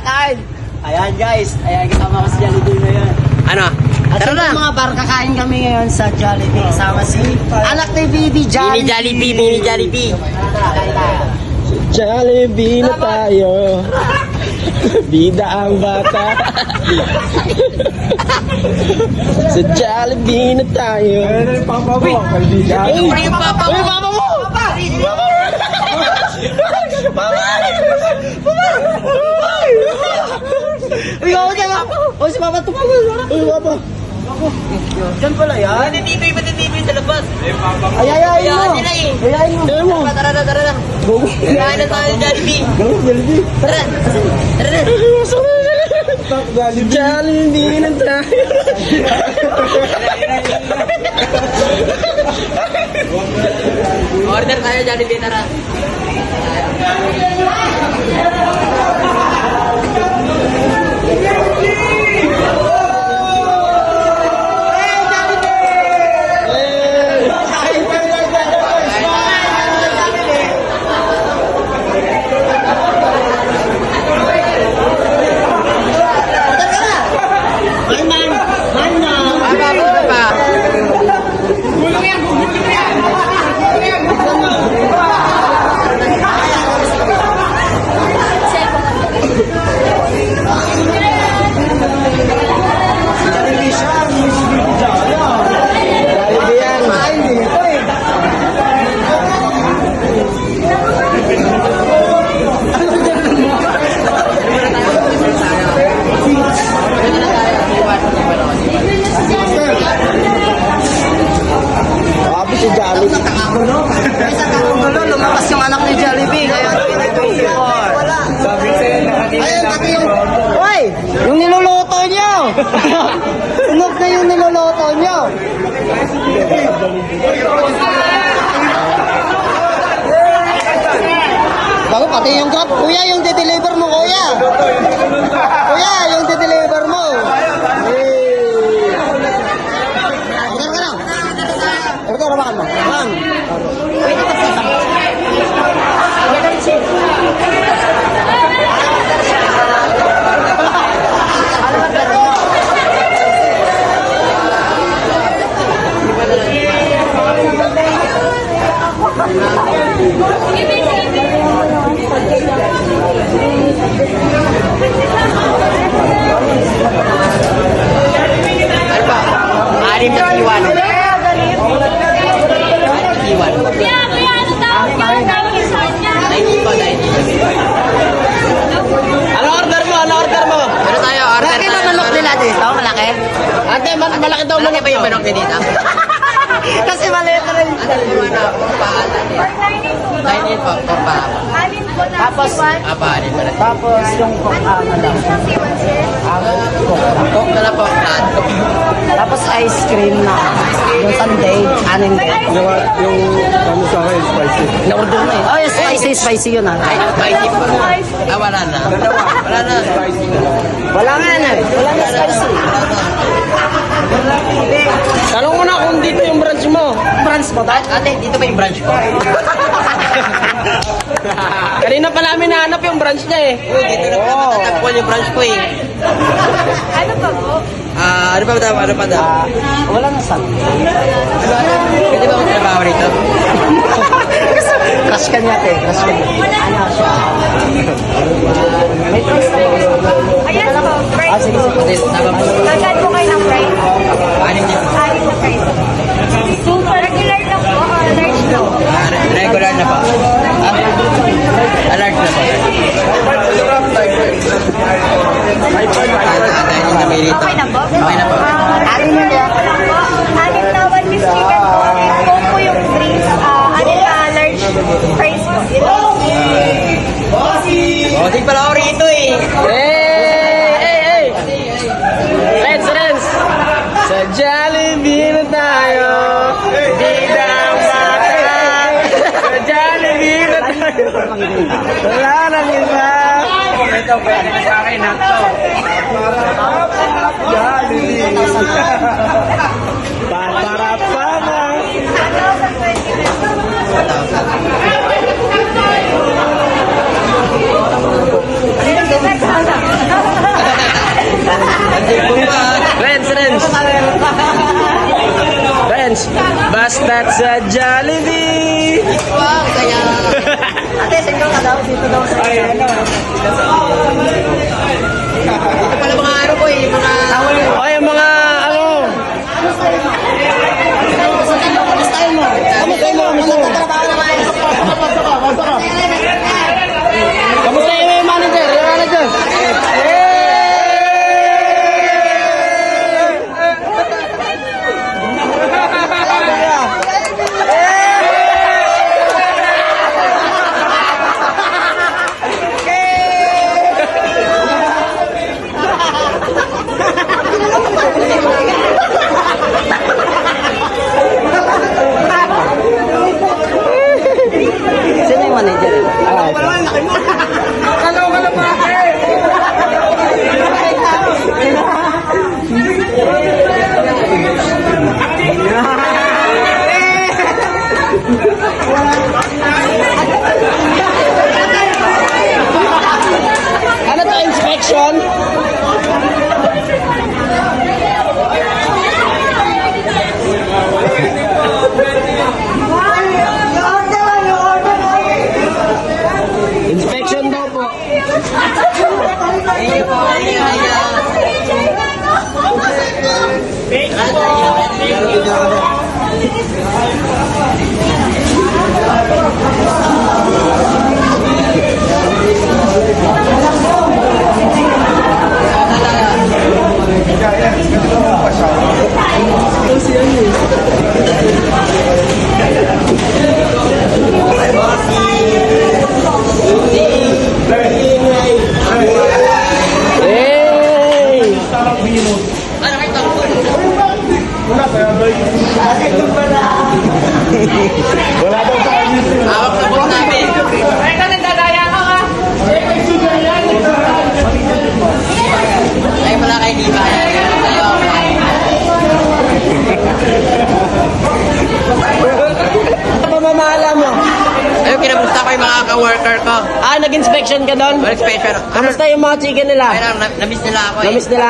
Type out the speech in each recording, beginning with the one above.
kakain! Ayan guys, ayan kasama ko si Jollibee ngayon. Ano? At Tara na. mga bar, kakain kami ngayon sa Jollibee. Kasama si anak ni Bibi Jollibee. Jollibee, Mini Jollibee. Kakain tayo. Jollibee na tayo. Bida ang bata. Sa Jollibee na tayo. Ano yung papa. Uy, yung papa mo. Uy, papa mo! Ako dyan ako. O, si Papa tumawa. Uy, papa. Diyan pala yan. Matitiboy, matitiboy sa labas. Ay, ay, ay, mo. Ayaw nila eh. Ayayin mo. Tara mo. Tara na, tara na. Go. Na tayo Jollibee. Go, Jollibee. Tara, tara na. Jollibee na tayo. Order tayo Jollibee, tara. Man, si. Ay, sa kakagulo, lumabas yung anak ni Jollibee. Kaya Wala. Sabi sa'yo, Ayun, pati yung... Hoy! Yung niluluto nyo! Sunog na yung niluluto nyo! Bago pati yung grab. Kuya, yung de-deliver mo, kuya! Kuya, yung de-deliver mo! Eh. Order ka na! Order, hawakan mo. Hawakan. Ano ba? Anim na iwan. Iwan. Kaya, kaya ano tawag niya. Ano order mo? Ano order mo? Ano tayo? Order Malaki tayo. ba manok nila dito? Malaki? Ate, ma- malaki daw Malaki ba yung manok na dito? Kasi maliit na rin. Ano yung ano? Paalan eh. Kainin po, papa. Alin po na Tapos, Apa, anin mo na. tapos yung kokama lang. siwan, sir? Coke na lang po, flat. Tapos ice cream na. Yung sundae, anim din. Yung, yung ano sa akin, spicy. Na-order na eh. Oh, yes, spicy, spicy yun ah. Ay, spicy po. Ah, wala na. Wala na. Wala nga na. Wala na spicy. Tanong mo na kung dito yung branch mo. Brands mo ba? Ate, dito ba yung branch ko? Kanina pa namin nahanap yung branch niya eh. Uy, dito na pala matatagpuan yung branch ko eh. Ano pa po? Ah, ano pa daw? Ano pa daw? Ah, wala na sa. Pwede ba magtrabaho rito? Crush ka niya, te. Crush ka niya. Ano siya? May price na ba? Ayan po, Ah, price sige, po. sige. Kasi tama po. Gagan po kayo ng price. Anim niya. Alin na price. Super. Regular lang po or large lang po? Ah, re- regular na po. Ah, alert na po. Ah, ah, dahil na may lang ang iba. Wala lang iba. Ito, pwede sa akin na to. Para. Friends, friends. Friends, basta sa Jollibee. Single ka daw. Dito daw sa ano. Ito pala mga ano ko eh, mga... O yung mga nag-inspection ka doon? Work special. Kamusta yung mga chicken nila? Ay, na, na- na-miss nila ako eh. Namiss nila?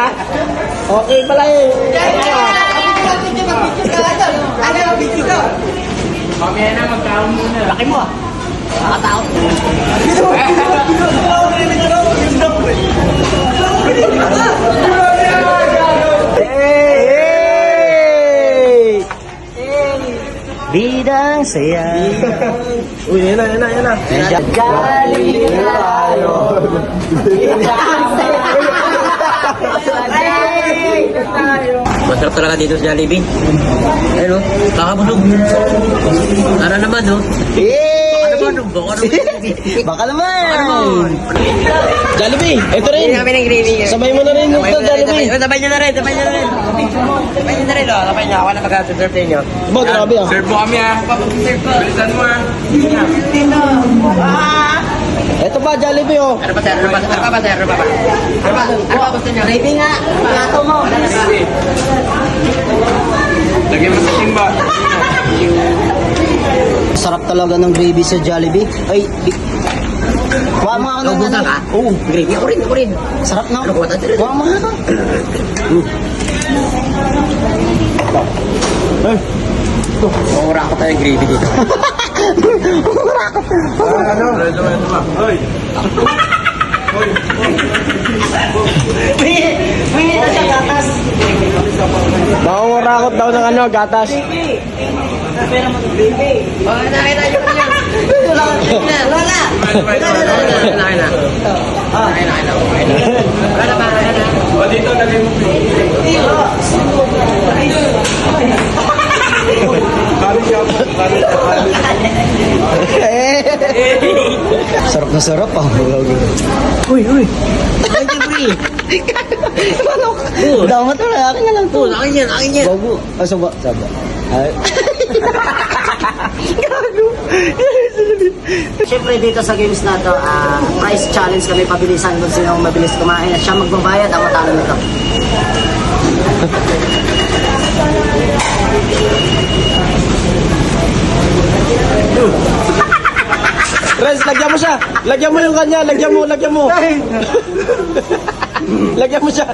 Okay pala eh. Laki mo ah. Nakatao. Bidang saya. Uy, yan na, yan na, yan na. Galing tayo. Masarap talaga dito sa Jollibee. Ayun o, kakabusog. Tara naman o. Eh! Ano ba? Ano ba? Ano ba? Baka naman. Jollibee, ito rin. Kami ng gravy. Sabay mo na rin yung Sabay mo na rin, Jollibee. sabay- Sabay nyo na rin, sabay nyo na rin. Sabay nyo na rin o. Sabay nyo. Ako na mag-serve sa inyo. Ba, grabe ah. Serve mo kami ah. Serve ko. Bilisan mo ah. Ito pa, Jollibee oh. Ano ba sir? Ano ba? Ano ba sir? Ano ba? Ano ba? Ano ba gusto nyo? Ready nga. Plato mo. Lagyan mo sa timba. Sarap talaga ng gravy sa Jollibee. Ay, di- Kuha mo ako ng ano. ka? Oo. Gravy. Ako rin, ako rin. Sarap na. Ano, kuha tayo. Kuha mo na. Mura ko tayo gravy dito. Ano? Ito ba? Ito ba? Hoy! May na siya gatas. Makungurakot daw ng ano, gatas. Oh, nakita nyo ko yan. Wala na. Nakita na. Nakita na. Wala na ba? Wala na. O dito, mo. Siya po. Bali Sarap na sarap ah. Uy, uy. Ay, free. Ano? Damat na lang. Akin na lang to. Oh, akin yan, akin yan. Bago. Ah, saba. Saba. Ay. Siyempre dito sa games na to, ah, price challenge kami pabilisan kung sino ang mabilis kumain at siya magbabayad ang matalo nito. Renz, lagyan mo siya. Lagyan mo yung kanya. Lagyan mo, lagyan mo. lagyan mo siya.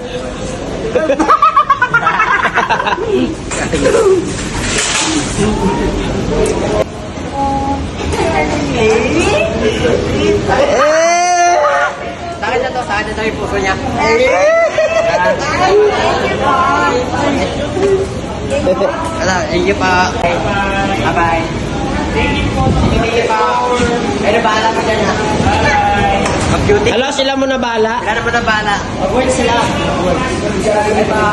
Sa akin na to, sa akin na to yung puso niya. Wala, thank you pa. Bye-bye. Thank you pa. Ano bahala ka dyan ha? Mag-duty. Hello, sila mo na bala? Sila na mo na bala. Mag-work sila. Mag-work. Diyan lang, diyan lang.